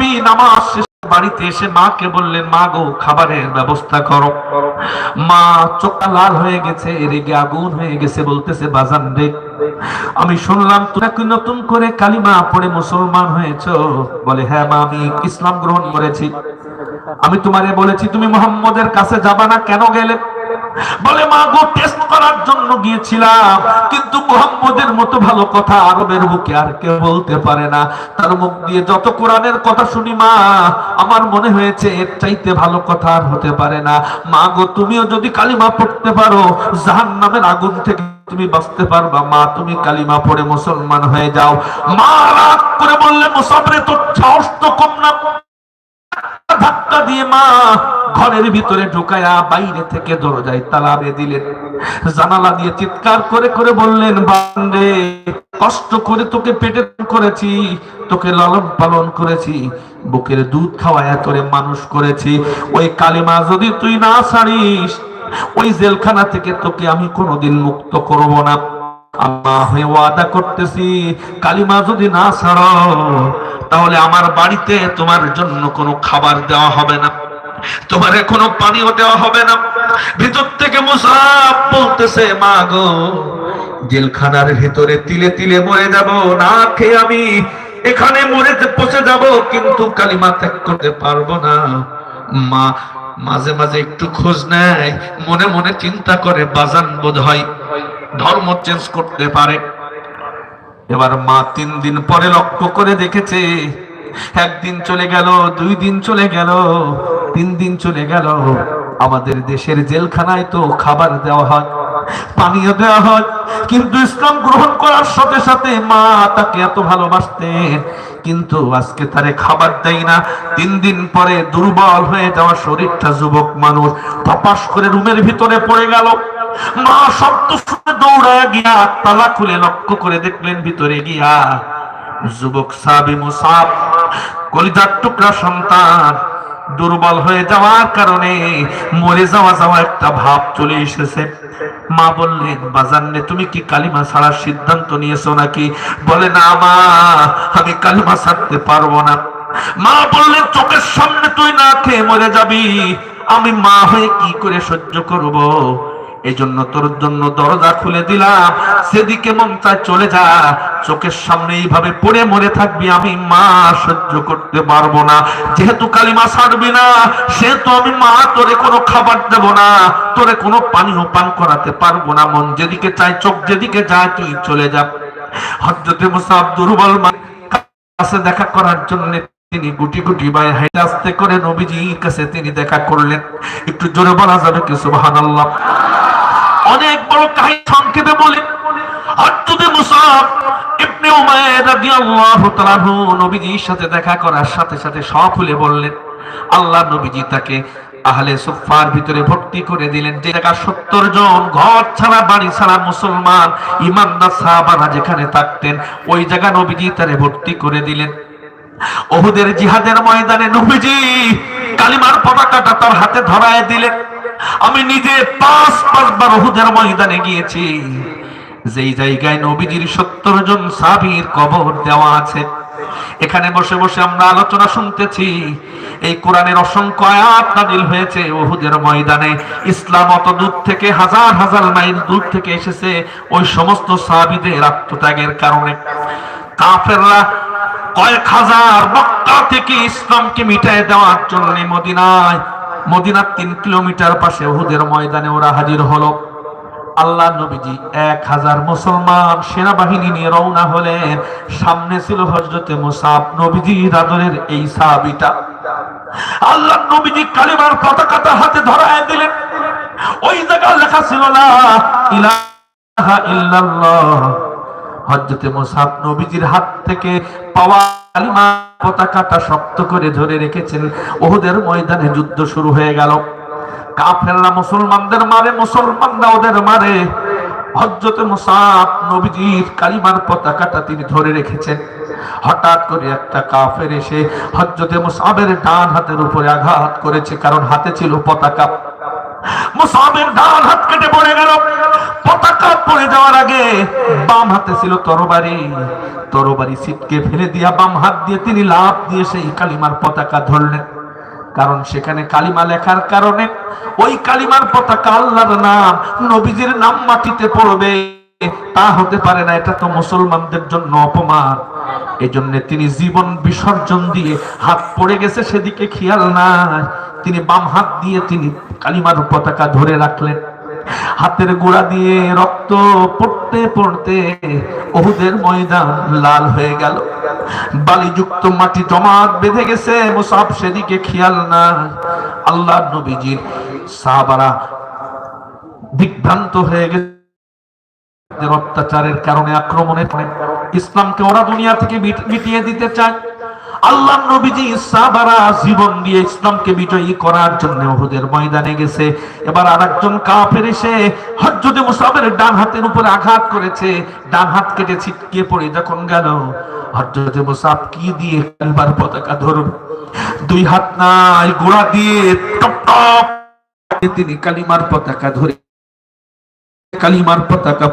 মুসাবি নামাজ বাড়িতে এসে মাকে বললেন, মা গো, খাবারের ব্যবস্থা করো। মা চোখটা লাল হয়ে গেছে, রেগে আগুন হয়ে গেছে, বলতেছে, বাজান রে, আমি শুনলাম তুমি নাকি নতুন করে কালিমা পড়ে মুসলমান হয়েছো। বলে হ্যাঁ মা, আমি ইসলাম গ্রহণ করেছি। আমি তোমারে বলেছি, তুমি মোহাম্মদের কাছে যাবা না, কেন গেলে? বলে, মা গো টেস্ট করার জন্য গিয়েছিলাম। কিন্তু মোহাম্মদের মতো ভালো কথা আরবের বুকে আর কেউ বলতে পারে না। তার মুখ দিয়ে যত কোরআনের কথা শুনি, মা, আমার মনে হয়েছে এর চাইতে ভালো কথা আর হতে পারে না। মা গো, তুমিও যদি কালিমা পড়তে পারো জাহান নামের আগুন থেকে তুমি বাঁচতে পারবা। মা, তুমি কালিমা পড়ে মুসলমান হয়ে যাও। মা রাগ করে বললে মুসাফরে তোর সাহস তো কম না। ধাক্কা দিয়ে মা ঘরের ভিতরে ঢুকায়া বাইরে থেকে দরজায় তালা দিলেন। জানালা দিয়ে চিৎকার করে করে বললেন বান্ডে কষ্ট করে তোকে পেটে করেছি, তোকে লালন পালন করেছি, বুকের দুধ খাওয়ায়া তোরে মানুষ করেছি। ওই কালিমা যদি তুই না ছাড়িস, ওই জেলখানা থেকে তোকে আমি কোনোদিন মুক্ত করব না। আল্লাহ হয়ে ওয়াদা করতেছি, কালিমা যদি না ছাড়ো তাহলে আমার বাড়িতে তোমার জন্য কোনো খাবার দেওয়া হবে না। তোমার কোনো পানিও দেওয়া হবে না। ভিতর থেকে মুসাফ বলতেছে, মা গো, জেলখানার ভিতরে তিলে তিলে মরে যাব, না খেয়ে আমি এখানে মরে পচে যাব, কিন্তু কালিমা ত্যাগ করতে পারব না। মা মাঝে মাঝে একটু খোঁজ নেয়, মনে মনে চিন্তা করে, বাজান বোধ হয় ধর্ম চেঞ্জ করতে পারে। এবার মা তিন দিন পরে লক্ষ্য করে দেখেছে, একদিন চলে গেল, দুই দিন চলে গেল, তিন দিন চলে গেল। আমাদের দেশের জেলখানায় তো খাবার দেওয়া হয়। পানীয় দেওয়া হয় কিন্তু ইসলাম গ্রহণ করার সাথে সাথে মা তাকে এত ভালোবাসতেন, কিন্তু আজকে তারে খাবার দেয় না। তিন দিন পরে দুর্বল হয়ে যাওয়া শরীরটা যুবক মানুষ তপাস করে রুমের ভিতরে পড়ে গেল। মা শব্দ শুনে দৌড়ায় গিয়া তালা খুলে লক্ষ্য করে দেখলেন ভিতরে গিয়া যুবক সাবি মুসাব কলিজার টুকরা সন্তান। দুর্বল হয়ে যাওয়ার কারণে মরে যাওয়া যাওয়া একটা ভাব চলে এসেছে। মা বললেন বাজান্নে তুমি কি কালিমা ছাড়ার সিদ্ধান্ত নিয়েছো নাকি? বলে, না মা, আমি কালিমা ছাড়তে পারব না। মা বললেন, চোখের সামনে তুই না খেয়ে মরে যাবি। আমি মা হয়ে কি করে সহ্য করব? এই জন্য তোর জন্য দরজা খুলে দিলাম। সেদিকে মন চলে যা। চোখের সামনে এইভাবে পড়ে মরে থাকবি আমি, মা, সহ্য করতে পারব না। যেহেতু কালিমা ছাড়বি না, সেহেতু আমি, মা, তোরে কোনো খাবার দেব না। তোরে কোনো পানীয় পান করাতে পারব না। মন যেদিকে চায়, চোখ যেদিকে যায়, তুই চলে যা। হজরতে মুসাব দুর্বল মা কাছে দেখা করার জন্য তিনি গুটি গুটি বাই হাইটে আসতে করে নবীজির কাছে তিনি দেখা করলেন। একটু জোরে বলা যাবে কি? সুবহানাল্লাহ। অনেক বড় কাহিনী সংক্ষেপে বলি। হযরত মুসাব ইবনে উমাইর রাদিয়াল্লাহু তাআলা নবীজির সাথে দেখা করার সাথে সাথে সব খুলে বললেন, আল্লাহ নবীজি তাকে আহলে সুফার ভিতরে ভর্তি করে দিলেন। যে জায়গা সত্তর জন ঘর ছাড়া, বাড়ি ছাড়া মুসলমান, ইমানদার সাহাবারা যেখানে থাকতেন, ওই জায়গা নবীজি তারে ভর্তি করে দিলেন। ওহুদের জিহাদের ময়দানে নবীজি কালিমার পতাকাটা তার হাতে ধরায় দিলেন। আমি নিজে পাঁচ, পাঁচবার ওহুদের ময়দানে গিয়েছি। যেই জায়গায় নবীজির সত্তর জন সাবির কবর দেওয়া আছে, এখানে বসে বসে আমরা আলোচনা শুনতেছি। এই কোরআনের অসংখ্য আয়াত নাজিল হয়েছে ওহুদের ময়দানে। ইসলাম অত দূর থেকে, হাজার হাজার মাইল দূর থেকে এসেছে ওই সমস্ত সাহাবীদের আত্মত্যাগের কারণে। কাফেররা কয়েক হাজার মক্কা থেকে ইসলামকে মিটায় দেওয়ার জন্য মদিনায় মদিনার তিন কিলোমিটার পাশে হুদের ময়দানে ওরা হাজির হলো। আল্লাহ নবীজি এক হাজার মুসলমান সেনাবাহিনী নিয়ে রওনা হলেন। সামনে ছিল হজরতে মুসাব নবীজি আদরের এই সাহাবিটা। আল্লাহ নবীজি কালিমার পতাকাটা হাতে ধরায় দিলেন। ওই জায়গায় লেখা ছিল না ইলাহা ইল্লাল্লাহ। হজরতে মুসাব নবীজির হাত থেকে পাওয়া কালিমা পতাকাটা শক্ত করে ধরে রেখেছেন। ওহুদের ময়দানে যুদ্ধ শুরু হয়ে গেল। কাফেররা মুসলমানদের মারে, মুসলমানরা ওদের মারে। হজরতে মুসাব নবীজির কালিমার পতাকাটা তিনি ধরে রেখেছেন। হঠাৎ করে একটা কাফের এসে হজরতে মুসাবের ডান হাতের উপরে আঘাত করেছে, কারণ হাতে ছিল পতাকা। মুসাবের ডান হাত কেটে পড়ে গেল। পড়ে যাওয়ার আগে বাম হাতে ছিল তরবারি। তরবারি ছিটকে ফেলে দিয়া বাম হাত দিয়ে তিনি লাভ দিয়ে সেই কালিমার পতাকা ধরলেন। কারণ সেখানে কালিমা লেখার কারণে ওই কালিমার পতাকা আল্লাহর নাম, নবীজির নাম মাটিতে পড়বে। তা হতে পারে না, এটা তো মুসলমানদের জন্য অপমান। এজন্য তিনি জীবন বিসর্জন দিয়ে হাত পড়ে গেছে, সেদিকে খেয়াল নাই। তিনি বাম হাত দিয়ে তিনি কালিমার পতাকা ধরে রাখলেন। হাতের গোড়া দিয়ে রক্ত পড়তে পড়তে ওহুদের ময়দান লাল হয়ে গেল। বালিযুক্ত মাটি জমাট বেঁধে গেছে মুসাফ সেদিকে খেয়াল না। আল্লাহ নবীজির সাহাবারা বিভ্রান্ত হয়ে গেছে। অত্যাচারের কারণে আক্রমণের ইসলামকে ওরা দুনিয়া থেকে মিটিয়ে দিতে চায়। আল্লাহ নবীজি সাহাবারা জীবন দিয়ে ইসলামকে বিজয়ী করার জন্য ওহুদের ময়দানে গেছে। এবার আরেকজন কাফের এসে হজ্জতে মুসাবের ডান হাতের উপরে আঘাত করেছে। ডান হাত কেটে ছিটকে পড়ে যখন গেল হজ্জতে মুসাব কি দিয়ে কালিমার পতাকা ধরবে দুই হাত নাই, গোড়া দিয়ে টপ টপ তিনি কালিমার পতাকা ধরে কালিমার পতাকা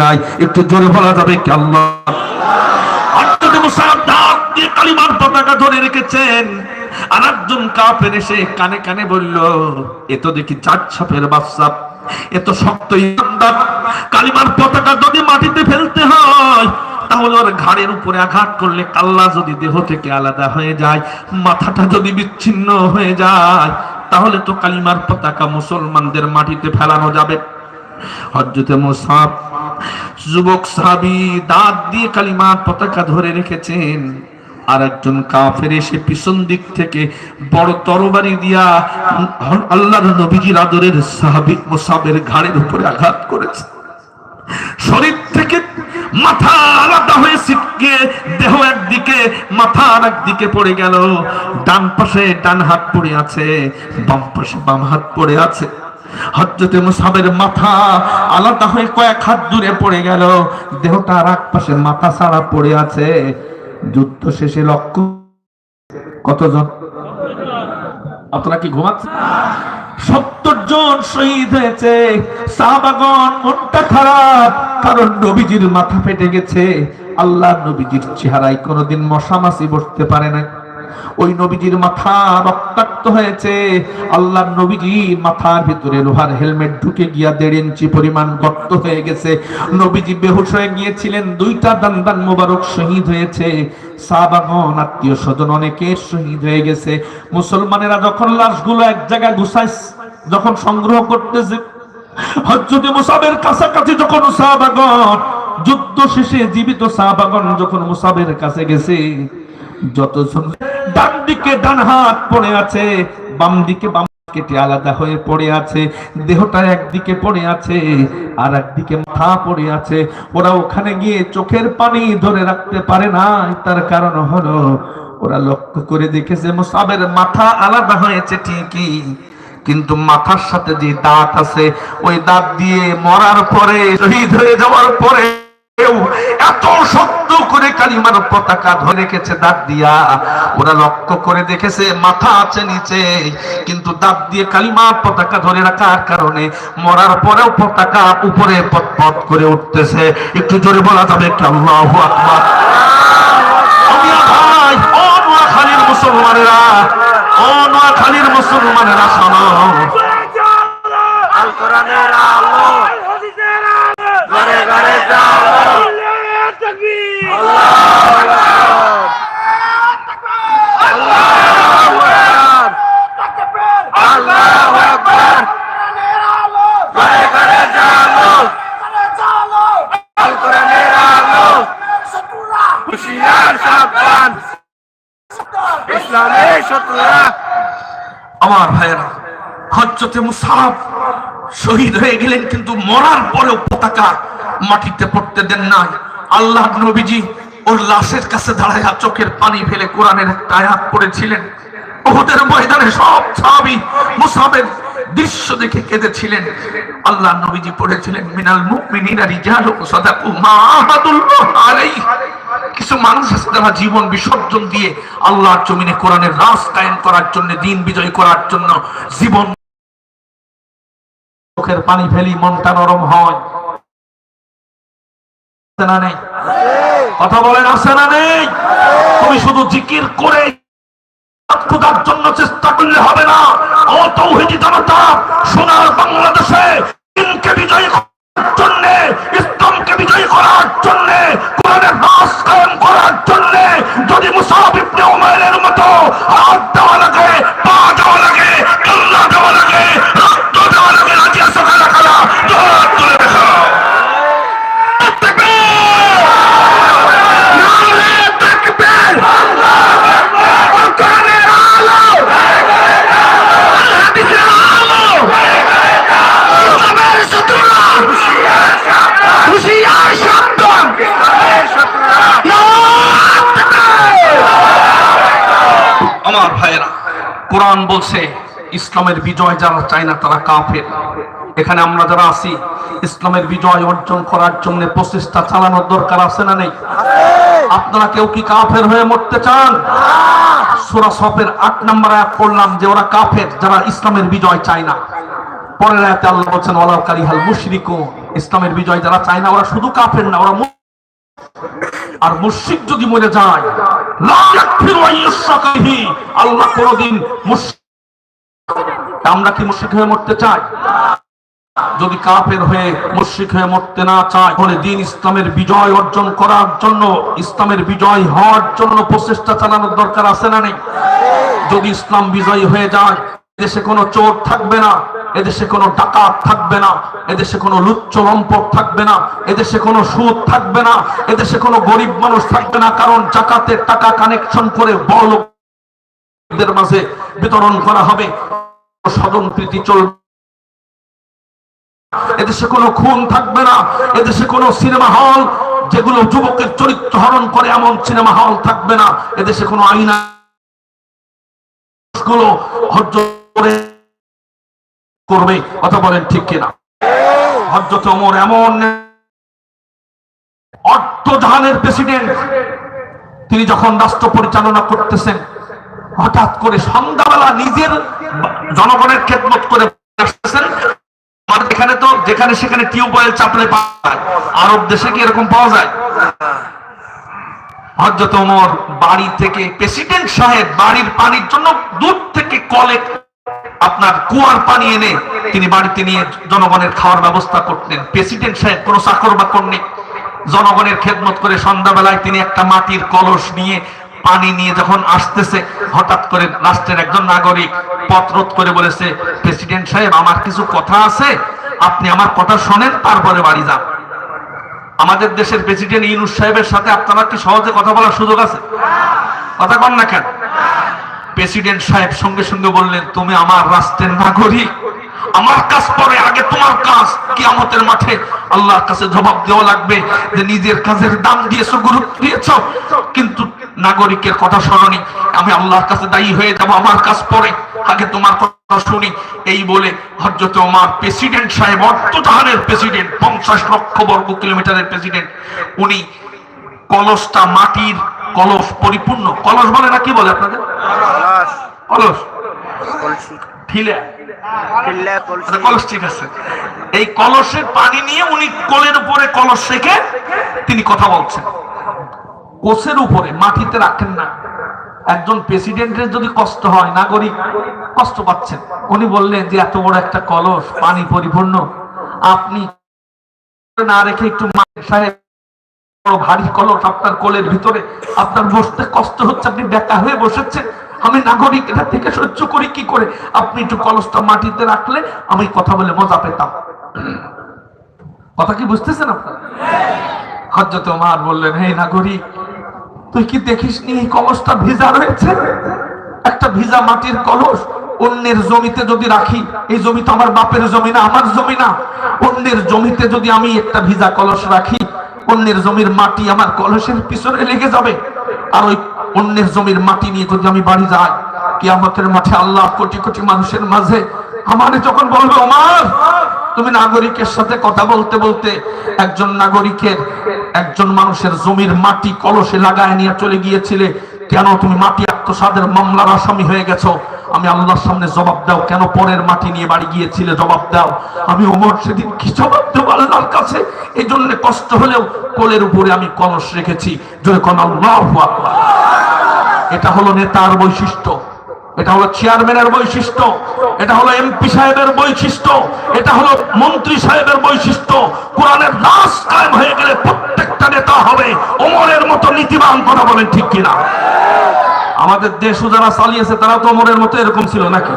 নাই। একটু জোরে বলা যাবে কি আল্লাহ? কালিমার পতাকা ধরে রেখেছেন। আর একজন কাপের এসে কানে কানে বলল, এ তো দেখি চার ছাপের বাচ্চা এ তো শক্ত ইমানদার। কালিমার পতাকা যদি মাটিতে ফেলতে হয়, তাহলে ওর ঘাড়ের উপরে আঘাত করলে কাল্লা যদি দেহ থেকে আলাদা হয়ে যায়, মাথাটা যদি বিচ্ছিন্ন হয়ে যায়, তাহলে তো কালিমার পতাকা মুসলমানদের মাটিতে ফেলানো যাবে। হজরতে মুসাফ যুবক সাহাবি দাঁত দিয়ে কালিমার পতাকা ধরে রেখেছেন। আর একজন কাফের এসে পিছন দিক থেকে বড় তরবারি দিয়া আল্লাহর নবীজির আদরের সাহাবি মুসাবের ঘাড়ের উপরে আঘাত করেছে। শরীর থেকে মাথা আলাদা হয়ে ছিটকে দেহ একদিকে, মাথা আর একদিকে পড়ে গেল। ডান পাশে ডান হাত পড়ে আছে, বাম পাশে বাম হাত পড়ে আছে। হজরতে মুসাবের মাথা আলাদা হয়ে কয়েক হাত দূরে পড়ে গেল। দেহটা আর এক পাশে মাথা ছাড়া পড়ে আছে। যুদ্ধ শেষে লক্ষ্য কতজন? আপনারা কি ঘুমাচ্ছেন? সত্তর জন শহীদ হয়েছে। সাহাবাগন মনটা খারাপ, কারণ নবীজির মাথা ফেটে গেছে। আল্লাহ নবীজির চেহারায় কোনোদিন মশামাসি বসতে পারে না ওই নবীজির মাথা রক্তাক্ত হয়েছে। আল্লাহ নবীজি মাথার ভিতরে লোহার হেলমেট ঢুকে গিয়া দেড় ইঞ্চি পরিমাণ গর্ত হয়ে গেছে। নবীজি বেহুশ হয়ে গিয়েছিলেন, দুইটা দান মোবারক শহীদ হয়েছে। আত্মীয় স্বজন শহীদ হয়ে গেছে। মুসলমানেরা যখন লাশগুলো এক জায়গায় যখন সংগ্রহ করতেছে হজরতে মুসাবের কাছাকাছি যখন সাহাবাগণ, যুদ্ধ শেষে জীবিত সাহাবাগণ যখন মুসাবের কাছে গেছে, যতজন ডান দিকে ডান হাত পড়ে আছে বাম দিকে বাম কেটে আলাদা হয়ে পড়ে আছে, দেহটা একদিকে পড়ে আছে, আর একদিকে মাথা পড়ে আছে। ওরা ওখানে গিয়ে চোখের পানি ধরে রাখতে পারে না তার কারণ হলো ওরা লক্ষ্য করে দেখেছে, মুসাবের মাথা আলাদা হয়েছে ঠিকই, কিন্তু মাথার সাথে যে দাঁত আছে, ওই দাঁত দিয়ে মরার পরে, শহীদ হয়ে যাওয়ার পরে মরার পরেও পতাকা উপরে পথ করে উঠতেছে। একটু জোরে বলা যাবে আল্লাহু মুসলমানেরা মুসলমানেরা আল কোরআনের আলো ঘরে ঘরে যাও আল্লাহু আকবার ঘরে ঘরে যাও আল কোরআনের আলো হুশিয়ার সাবধান ইসলামের শত্রুরা আমার ভাইয়েরা হজরতে মুসাফ শহীদ হয়ে গেলেন কিন্তু মরার পরেও পতাকা মাটিতে পড়তে দেন নাই। আল্লাহ নবীজি ওর লাশের কাছে দাঁড়ায় চোখের পানি ফেলে কোরআনের একটা আয়াত পড়েছিলেন। ওদের ময়দানে সব সাহাবী মুসাফের দৃশ্য দেখে কেঁদেছিলেন। আল্লাহ নবীজি পড়েছিলেন, মিনাল মুমিনিনা রিজালুন সাদাকু আলাইহি কিছু মানুষ আছে যারা জীবন বিসর্জন দিয়ে আল্লাহর জমিনে কোরআনের রাস কায়েম করার জন্য, দিন বিজয় করার জন্য জীবন চোখের পানি ফেলি, মনটা নরম হয়। না নেই? কথা বলেন আছে না নেই? তুমি শুধু জিকির করে জন্য চেষ্টা করলে হবে না। ও তৌহিদি জনতা, সোনার বাংলাদেশে দিনকে বিজয়ী করার জন্য, ইসলামকে বিজয়ী করার জন্য, কোরআনের কায়েম করার জন্য, যদি মুসাফ উমাইরের মতো হাত দেওয়া লাগে বলছে ইসলামের বিজয় যারা চায় না তারা কাফের। এখানে আমরা যারা আছি, ইসলামের বিজয় অর্জন করার জন্য প্রচেষ্টা চালানোর দরকার আছে না নেই? আপনারা কেউ কি কাফের হয়ে মরতে চান? সফের আট নম্বর আয়াত যে ওরা কাফের, যারা ইসলামের বিজয় চায় না। পরের আয়াতে আল্লাহ বলছেন কারিহাল মুশরিকুন। ইসলামের বিজয় যারা চায় না, ওরা শুধু কাফের না, ওরা আর মুশরিক যদি মরে যায় আল্লাহ কোনদিন মুশরিক আমরা কি মুশরিক হয়ে মরতে চাই? যদি কাফের হয়ে মুশরিক হয়ে মরতে না চায়, তাহলে দিন ইসলামের বিজয় অর্জন করার জন্য, ইসলামের বিজয় হওয়ার জন্য প্রচেষ্টা চালানোর দরকার আছে না নেই? যদি ইসলাম বিজয়ী হয়ে যায়, এদেশে কোনো চোর থাকবে না, এদেশে কোনো ডাকাত থাকবে না, এদেশে কোনো লুচ্চ লম্পট থাকবে না, এদেশে কোনো সুদ থাকবে না, এদেশে কোনো গরিব মানুষ থাকবে না, কারণ জাকাতের টাকা কানেকশন করে বড় মাঝে বিতরণ করা হবে। স্বজন প্রীতি চলবে। এদেশে কোনো খুন থাকবে না। এদেশে কোনো সিনেমা হল যেগুলো যুবকের চরিত্র হরণ করে এমন সিনেমা হল থাকবে না। এদেশে কোনো আইনা গুলো হজ্জ করে করবে কথা বলেন ঠিক কিনা। হজরত ওমর এমন অর্থজাহানের প্রেসিডেন্ট, তিনি যখন রাষ্ট্র পরিচালনা করতেছেন হঠাৎ করে সন্ধ্যাবেলা নিজের জনগণের খেদমত করে আমাদের এখানে তো যেখানে সেখানে টিউবওয়েল চাপলে পাওয়া যায় আরব দেশে কি এরকম পাওয়া যায়? হজরত ওমর বাড়ি থেকে প্রেসিডেন্ট সাহেব বাড়ির পানির জন্য দূর থেকে কলে আপনার কুয়ার পানি এনে তিনি বাড়িতে নিয়ে জনগণের খাওয়ার ব্যবস্থা করতেন। প্রেসিডেন্ট সাহেব কোনো চাকর বাকর নেই। জনগণের খেদমত করে সন্ধ্যাবেলায় তিনি একটা মাটির কলস নিয়ে পানি নিয়ে যখন আসতেছে, হঠাৎ করে রাষ্ট্রের একজন নাগরিক পত্রত করে বলেছে, প্রেসিডেন্ট সাহেব, আমার কিছু কথা আছে, আপনি আমার কথা শোনেন, তারপরে বাড়ি যান। আমাদের দেশের প্রেসিডেন্ট ইউনুস সাহেবের সাথে আপনারা কি সহজে কথা বলার সুযোগ আছে? কথা কন না কেন? প্রেসিডেন্ট সাহেব সঙ্গে সঙ্গে বললেন, তুমি আমার রাষ্ট্রের নাগরিক। আমার কাজ পরে আগে তোমার কাজ। কিয়ামতের মাঠে আল্লাহর কাছে জবাব দেওয়া লাগবে যে নিজের কাজের দাম দিয়েছ গুরুত্ব দিয়েছ। কিন্তু নাগরিকের কথা শোনি আমি আল্লাহর কাছে দায়ী হয়ে যাব আমার কাজ পরে। আগে তোমার কথা শুনি। এই বলে হজরত ওমার প্রেসিডেন্ট সাহেব অর্থজাহানের প্রেসিডেন্ট পঞ্চাশ লক্ষ বর্গ কিলোমিটারের প্রেসিডেন্ট উনি কলসটা মাটির কলস পরিপূর্ণ। কলস বলে না কি বলে আপনাদের? কলস। ঠিলে। আচ্ছা, কলস ঠিক আছে। এই কলসের পানি নিয়ে উনি কোলের উপরে কলস রেখে তিনি কথা বলছেন। কোষের উপরে মাটিতে রাখেন না। একজন প্রেসিডেন্টের যদি কষ্ট হয় নাগরিক কষ্ট পাচ্ছেন। উনি বললেন যে এত বড় একটা কলস পানি পরিপূর্ণ। আপনি না রেখে একটু সাহেব ভারী কলস আপনার কোলের ভিতরে আপনার বসতে কষ্ট হচ্ছে আপনি বেকা হয়ে বসেছেন। আমি নাগরিক এটা থেকে সহ্য করি, কি করে? আপনি একটু কলসটা মাটিতে রাখলে আমি কথা বলে মজা পেতাম। কথা কি বুঝতেছেন আপনারা? বললেন, হে নাগরিক, তুই কি দেখিস নি এই কলসটা ভিজা রয়েছে? একটা ভিজা মাটির কলস অন্যের জমিতে যদি রাখি, এই জমি তো আমার বাপের জমি না, আমার জমি না। অন্যের জমিতে যদি আমি একটা ভিজা কলস রাখি, অন্যের জমির মাটি আমার কলসের পিছনে লেগে যাবে। আর ওই অন্যের জমির মাটি নিয়ে যদি আমি বাড়ি যাই, কিয়ামতের মাঠে আল্লাহ কোটি কোটি মানুষের মাঝে আমার যখন বলবে আমার তুমি নাগরিকের সাথে কথা বলতে বলতে একজন নাগরিকের একজন মানুষের জমির মাটি কলসে লাগায় নিয়ে চলে গিয়েছিলে, কেন তুমি মাটি আত্মসাদের মামলার আসামি হয়ে গেছো? আমি আল্লাহর সামনে জবাব দাও। কেন পরের মাটি নিয়ে বাড়ি গিয়েছিলে? জবাব দাও। আমি ওমর সেদিন কি জবাব দেবো আল্লাহর কাছে? এই জন্য কষ্ট হলেও কোলের উপরে আমি কলস রেখেছি। জয় কোন এটা হলো নেতার বৈশিষ্ট্য। এটা হলো চেয়ারম্যানের বৈশিষ্ট্য। এটা হলো এমপি সাহেবের বৈশিষ্ট্য। এটা হলো মন্ত্রী সাহেবের বৈশিষ্ট্য। কোরআনের দাস কায়েম হয়ে গেলে প্রত্যেকটা নেতা হবে। ওমরের মতো নীতিবান কথা বলেন ঠিক কিনা? আমাদের দেশও যারা চালিয়েছে তারা তো ওমরের মতো এরকম ছিল নাকি?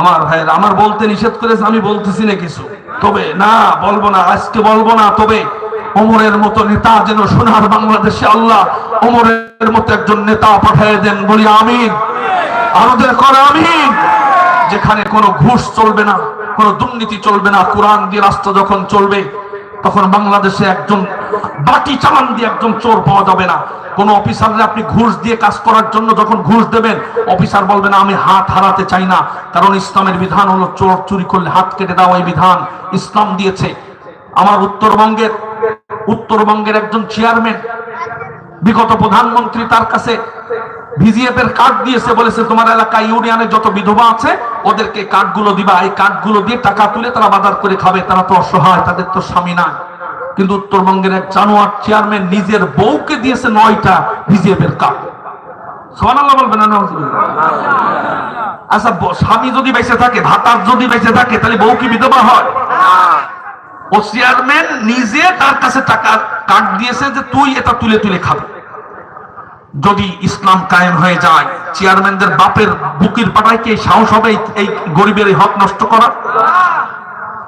আমার ভাইয়ের, আমার বলতে নিষেধ করেছে, আমি বলতেছি না কিছু। তবে না, বলব না, আজকে বলব না, তবে ওমরের মতো নেতা যেন সোনার বাংলাদেশে আল্লাহ ওমরের মতো একজন নেতা পাঠিয়ে দেন, বলি আমিন। আমাদের করে আমিন। যেখানে কোনো ঘুষ চলবে না, কোনো দুর্নীতি চলবে না, কোরআন দিয়ে রাষ্ট্র যখন চলবে তখন বাংলাদেশে একজন বাটি চালান দিয়ে একজন চোর পাওয়া যাবে না। কোন অফিসাররা আপনি ঘুষ দিয়ে কাজ করার জন্য যখন ঘুষ দেবেন, অফিসার বলবে না আমি হাত হারাতে চাই না। কারণ ইসলামের বিধান হলো চোর চুরি করলে হাত কেটে দেওয়া এই বিধান। ইসলাম দিয়েছে। আমার উত্তরবঙ্গের উত্তরবঙ্গের একজন চেয়ারম্যান, বিগত প্রধানমন্ত্রী তার কাছে ভিজিএফ এর কার্ড দিয়েছে বলেছে তোমার এলাকায় ইউনিয়নের যত বিধবা আছে ওদেরকে কার্ডগুলো দিবা এই কার্ডগুলো দিয়ে টাকা তুলে তারা বাজার করে খাবে তারা তো অসহায় তাদের তো স্বামী নাই কিন্তু উত্তরবঙ্গের এক জানোয়ার চেয়ারম্যান নিজের বউকে দিয়েছে নয়টা ভিজিএফ এর কার্ড আচ্ছা স্বামী যদি বেঁচে থাকে যদি বেঁচে থাকে তাহলে বিধবা হয় ও চেয়ারম্যান নিজে তার কাছে টাকা দিয়েছে যে তুই এটা তুলে তুলে খাবে যদি ইসলাম কায়েম হয়ে যায়, চেয়ারম্যানদের বাপের বুকির পাটায় কি সাহস হবে এই- গরিবের হক নষ্ট করা?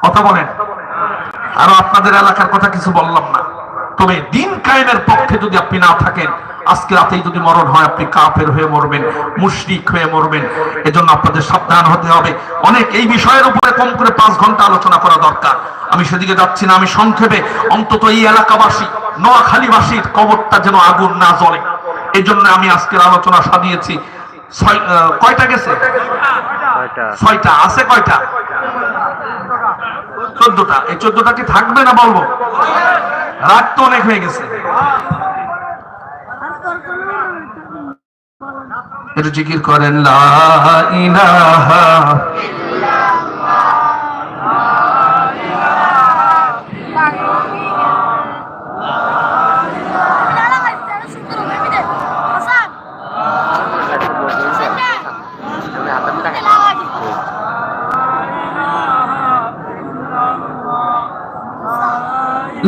কথা বলেন। আরও আপনাদের এলাকার কথা কিছু বললাম না। তবে দিন কায়েমের পক্ষে যদি আপনি না থাকেন, আজকে রাতেই যদি মরণ হয়, আপনি কাফের হয়ে মরবেন, মুশরিক হয়ে মরবেন। এজন্য আপনাদের সাবধান হতে হবে। অনেক এই বিষয়ের উপরে কম করে পাঁচ ঘণ্টা আলোচনা করা দরকার। আমি সেদিকে যাচ্ছি না, আমি সংক্ষেপে। অন্তত এই এলাকাবাসী, নোয়াখালীবাসীর কবরটা যেন আগুন না জ্বলে। এই জন্য আমি আজকের আলোচনা সাজিয়েছি। কয়টা গেছে? ছয়টা। আছে কয়টা? চোদ্দটা। এই চোদ্দটা কি থাকবে না বলব? রাত তো অনেক হয়ে গেছে। জিকির করেন লা ইলাহা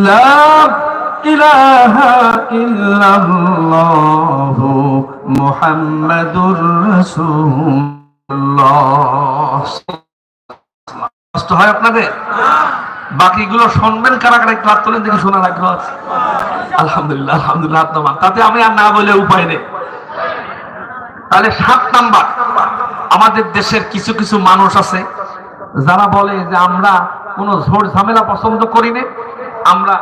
لا إله إلا الله محمد رسول الله কষ্ট হয় আপনাদের বাকিগুলো শুনবেন কারা কারা একটু হাত তোলেন দেখে শোনার আগ্রহ আছে আলহামদুলিল্লাহ আলহামদুলিল্লাহ হাত নামান। তাতে আমি আর না বলে উপায় নেই তাহলে সাত নাম্বার আমাদের দেশের কিছু কিছু মানুষ আছে যারা বলে যে আমরা কোনো ঝোড় ঝামেলা পছন্দ করি না আমরা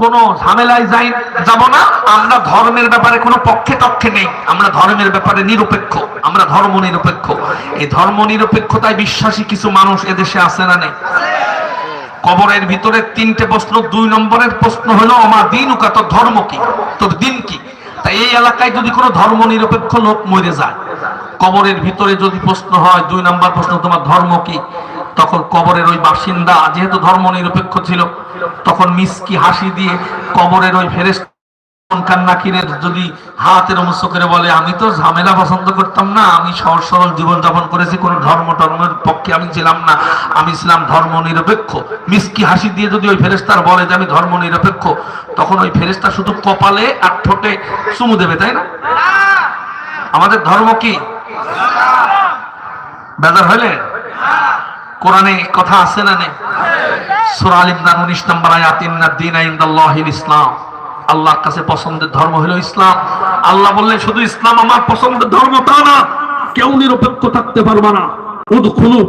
কোন ঝামেলায় যাই, যাব না। আমরা ধর্মের ব্যাপারে কোনো পক্ষে তক্ষে নেই। আমরা ধর্মের ব্যাপারে নিরপেক্ষ। আমরা ধর্ম নিরপেক্ষ। এই ধর্ম নিরপেক্ষতায় বিশ্বাসী কিছু মানুষ এদেশে আছে না নেই? কবরের ভিতরে তিনটে প্রশ্ন, দুই নম্বরের প্রশ্ন হলো, আমার দিন উকা, তোর ধর্ম কি? তোর দিন কি? তাই এই এলাকায় যদি কোনো ধর্ম নিরপেক্ষ লোক মরে যায়, কবরের ভিতরে যদি প্রশ্ন হয়, দুই নম্বর প্রশ্ন, তোমার ধর্ম কি? তখন কবরের ওই বাসিন্দা যেহেতু ধর্ম নিরপেক্ষ ছিল, তখন মিসকি হাসি দিয়ে কবরের ওই ফেরেস্ত কান্নাকিরের যদি হাতের মুসো করে বলে, আমি তো ঝামেলা পছন্দ করতাম না, আমি সহজ সরল জীবন যাপন করেছি, কোন ধর্ম টর্মের পক্ষে আমি ছিলাম না, আমি ছিলাম ধর্ম নিরপেক্ষ মিসকি হাসি দিয়ে যদি ওই ফেরেস্তার বলে যে, আমি ধর্ম নিরপেক্ষ তখন ওই ফেরেস্তা শুধু কপালে আর ঠোঁটে চুমু দেবে, তাই না? আমাদের ধর্ম কি? বেজার হলে কোরআনে কথা আছে না নেই? সূরা আল ইমরান 19 নম্বর আয়াত, ইন্না দ্বীনা ইনদাল্লাহিল ইসলাম। আল্লাহর কাছে পছন্দের ধর্ম হলো ইসলাম। আল্লাহ বললেন, শুধু ইসলাম আমার পছন্দের ধর্ম তা না, কেউ নিরপেক্ষ থাকতে পারবে না। উদখুলু